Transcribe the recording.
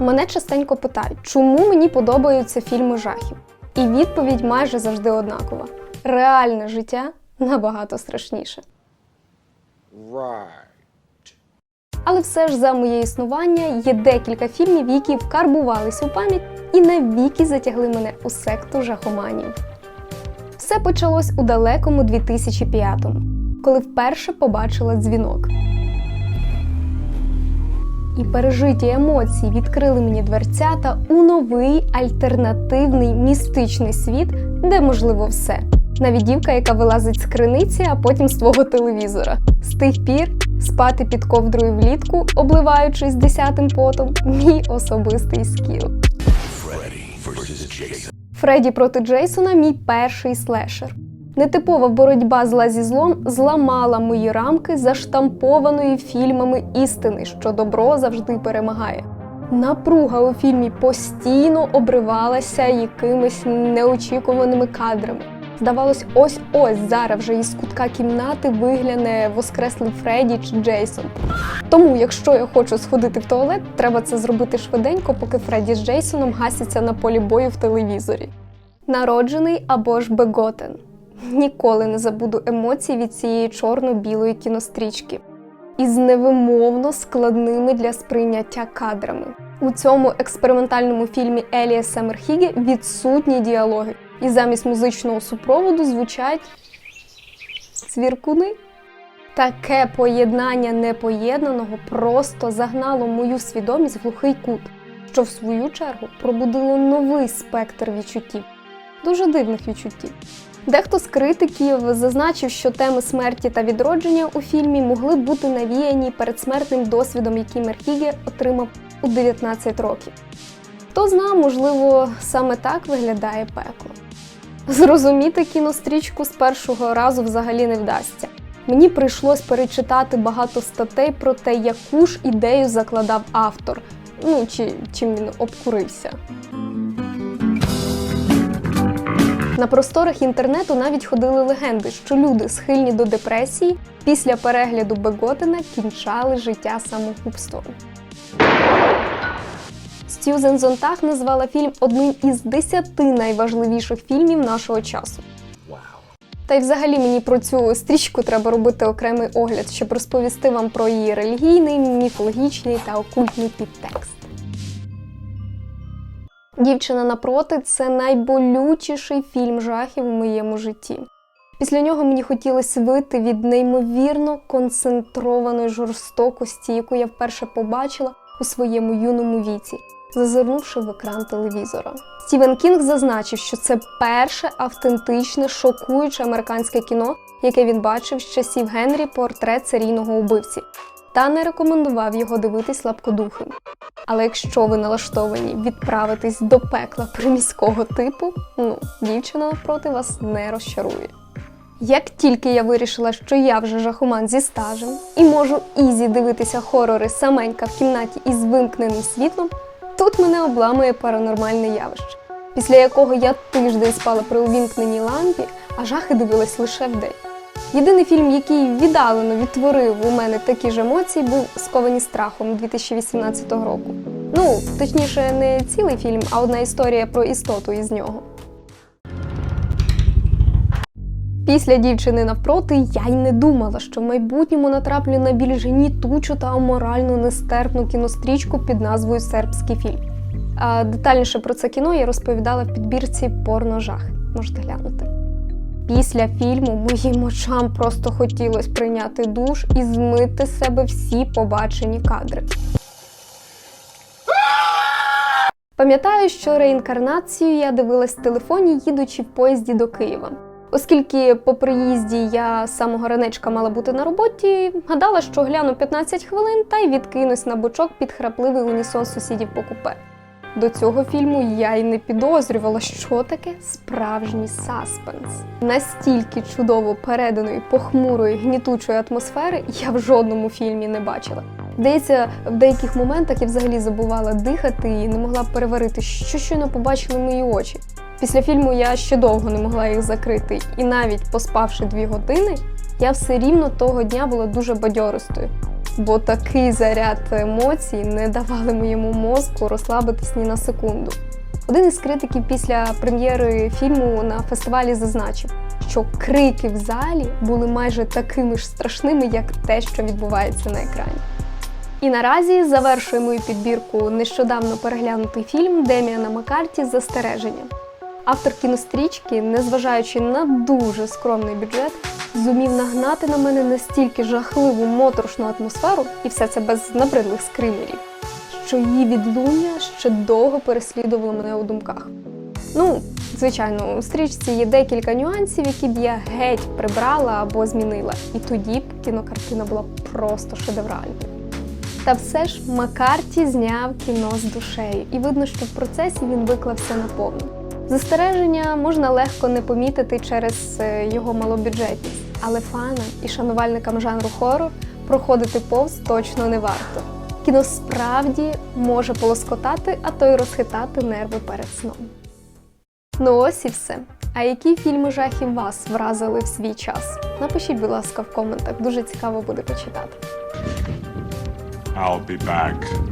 Мене частенько питають, чому мені подобаються фільми жахів. І відповідь майже завжди однакова: реальне життя набагато страшніше. Right. Але все ж за моє існування є декілька фільмів, які вкарбувались у пам'ять і навіки затягли мене у секту жахоманів. Все почалось у далекому 2005-му, коли вперше побачила дзвінок. І пережиті емоції відкрили мені дверцята у новий альтернативний містичний світ, де можливо все. Навіть дівка, яка вилазить з криниці, а потім з твого телевізора. З тих пір спати під ковдрою влітку, обливаючись десятим потом, мій особистий скіл. Фредді проти Джейсона мій перший слешер. Нетипова боротьба зла зі злом зламала мої рамки заштампованої фільмами істини, що добро завжди перемагає. Напруга у фільмі постійно обривалася якимись неочікуваними кадрами. Здавалось, ось-ось зараз вже із кутка кімнати вигляне воскреслий Фредді чи Джейсон. Тому, якщо я хочу сходити в туалет, треба це зробити швиденько, поки Фредді з Джейсоном гасяться на полі бою в телевізорі. Народжений або ж беготен. Ніколи не забуду емоцій від цієї чорно-білої кінострічки із невимовно складними для сприйняття кадрами. У цьому експериментальному фільмі Елія Семерхіге відсутні діалоги, і замість музичного супроводу звучать цвіркуни. Таке поєднання непоєднаного просто загнало мою свідомість в глухий кут, що в свою чергу пробудило новий спектр відчуттів, дуже дивних відчуттів. Дехто з критиків зазначив, що теми смерті та відродження у фільмі могли бути навіяні передсмертним досвідом, який Мерхіге отримав у 19 років. Хто зна, можливо, саме так виглядає пекло. Зрозуміти кінострічку з першого разу взагалі не вдасться. Мені прийшлось перечитати багато статей про те, яку ж ідею закладав автор, ну чи чим він обкурився. На просторах інтернету навіть ходили легенди, що люди, схильні до депресії, після перегляду Беготина кінчали життя самогубством. Стюзен Зонтаг назвала фільм одним із десяти найважливіших фільмів нашого часу. Та й взагалі мені про цю стрічку треба робити окремий огляд, щоб розповісти вам про її релігійний, міфологічний та окультний підтекст. Дівчина напроти це найболючіший фільм жахів у моєму житті. Після нього мені хотілося вийти від неймовірно концентрованої жорстокості, яку я вперше побачила у своєму юному віці, зазирнувши в екран телевізора. Стівен Кінг зазначив, що це перше автентичне, шокуюче американське кіно, яке він бачив з часів Генрі портрет серійного убивці, та не рекомендував його дивитись слабкодухим. Але якщо ви налаштовані відправитись до пекла приміського типу, ну, дівчина навпроти вас не розчарує. Як тільки я вирішила, що я вже жахоман зі стажем і можу ізі дивитися хорори саменька в кімнаті із вимкненим світлом, тут мене обламує паранормальне явище, після якого я тиждень спала при увімкненій лампі, а жахи дивилась лише вдень. Єдиний фільм, який віддалено відтворив у мене такі ж емоції, був Сковані страхом 2018 року. Ну, точніше, не цілий фільм, а одна історія про істоту із нього. Після дівчини навпроти я й не думала, що в майбутньому натраплю на більш гнітучу та аморально нестерпну кінострічку під назвою Сербський фільм. А детальніше про це кіно я розповідала в підбірці Порножах. Можете глянути. Після фільму моїм очам просто хотілося прийняти душ і змити з себе всі побачені кадри. Пам'ятаю, що реінкарнацію я дивилась в телефоні, їдучи в поїзді до Києва. Оскільки по приїзді я з самого ранечка мала бути на роботі, гадала, що гляну 15 хвилин та й відкинусь на бочок під храпливий унісон сусідів по купе. До цього фільму я й не підозрювала, що таке справжній саспенс. Настільки чудово переданої похмурої гнітучої атмосфери я в жодному фільмі не бачила. Здається, в деяких моментах я взагалі забувала дихати і не могла переварити, що щойно побачили мої очі. Після фільму я ще довго не могла їх закрити, і навіть поспавши дві години, я все рівно того дня була дуже бадьористою. Бо такий заряд емоцій не давали моєму мозку розслабитись ні на секунду. Один із критиків після прем'єри фільму на фестивалі зазначив, що крики в залі були майже такими ж страшними, як те, що відбувається на екрані. І наразі завершує мою підбірку нещодавно переглянутий фільм Деміана Маккарті Застереження. Автор кінострічки, незважаючи на дуже скромний бюджет, зумів нагнати на мене настільки жахливу моторошну атмосферу, і все це без набридлих скримерів, що її відлуння ще довго переслідувало мене у думках. Ну, звичайно, у стрічці є декілька нюансів, які б я геть прибрала або змінила, і тоді б кінокартина була просто шедевральною. Та все ж Маккарті зняв кіно з душею, і видно, що в процесі він виклався наповну. Застереження можна легко не помітити через е, його малобюджетність, але фанам і шанувальникам жанру хорор проходити повз точно не варто. Кіно справді може полоскотати, а то й розхитати нерви перед сном. Ну ось і все. А які фільми жахів вас вразили в свій час? Напишіть, будь ласка, в коментах. Дуже цікаво буде почитати. I'll be back.